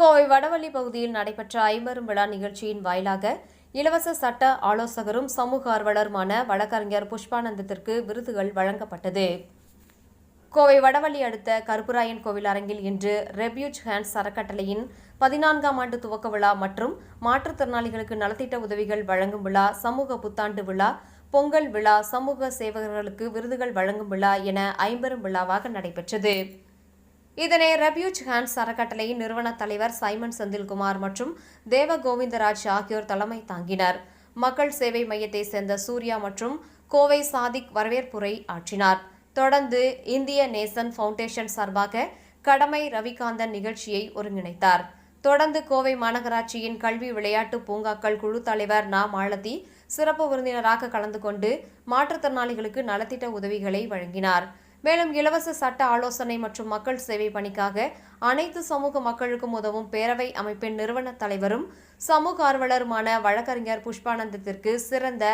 கோவை வடவள்ளி பகுதியில் நடைபெற்ற ஐம்பெரும் விழா நிகழ்ச்சியின் வாயிலாக இலவச சட்ட ஆலோசகரும் சமூக ஆர்வலருமான வழக்கறிஞர் புஷ்பானந்தத்திற்கு விருதுகள் வழங்கப்பட்டது. கோவை வடவள்ளி அடுத்த கருப்புராயன் கோவில் அரங்கில் இன்று ரெபியூஜ் ஹேண்ட்ஸ் அறக்கட்டளையின் பதினான்காம் ஆண்டு துவக்க விழா மற்றும் மாற்றுத்திறனாளிகளுக்கு நலத்திட்ட உதவிகள் வழங்கும் விழா சமூக புத்தாண்டு விழா பொங்கல் விழா சமூக சேவகர்களுக்கு விருதுகள் வழங்கும் விழா என ஐம்பெரும் விழாவாக நடைபெற்றது. இதனை ரெப்யூஜ் ஹேண்ட்ஸ் அறக்கட்டளையின் நிறுவன தலைவர் சைமன் செந்தில்குமார் மற்றும் தேவ கோவிந்தராஜ் ஆகியோர் தலைமை தாங்கினர். மக்கள் சேவை மையத்தை சேர்ந்த சூர்யா மற்றும் கோவை சாதிக் வரவேற்புரை ஆற்றினார். தொடர்ந்து இந்திய நேசன் ஃபவுண்டேஷன் சார்பாக கடமை ரவிகாந்தன் நிகழ்ச்சியை ஒருங்கிணைத்தார். தொடர்ந்து கோவை மாநகராட்சியின் கல்வி விளையாட்டு பூங்காக்கள் குழு தலைவர் நா மாலதி சிறப்பு விருந்தினராக கலந்து கொண்டு மாற்றுத்திறனாளிகளுக்கு நலத்திட்ட உதவிகளை வழங்கினார். மேலும் இலவச சட்ட ஆலோசனை மற்றும் மக்கள் சேவை பணிக்காக அனைத்து சமூக மக்களுக்கும் உதவும் பேரவை அமைப்பின் நிறுவன தலைவரும் சமூக ஆர்வலருமான வழக்கறிஞர் புஷ்பானந்தத்திற்கு சிறந்த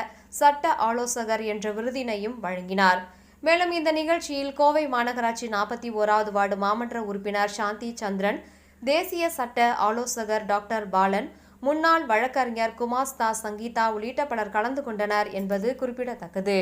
சட்ட ஆலோசகர் என்ற விருதினையும் வழங்கினார். மேலும் இந்த நிகழ்ச்சியில் கோவை மாநகராட்சி நாற்பத்தி ஓராவது வார்டு மாமன்ற உறுப்பினர் சாந்தி சந்திரன் தேசிய சட்ட ஆலோசகர் டாக்டர் பாலன் முன்னாள் வழக்கறிஞர் குமாஸ்தா சங்கீதா உள்ளிட்ட பலர் கலந்து கொண்டனர் என்பது குறிப்பிடத்தக்கது.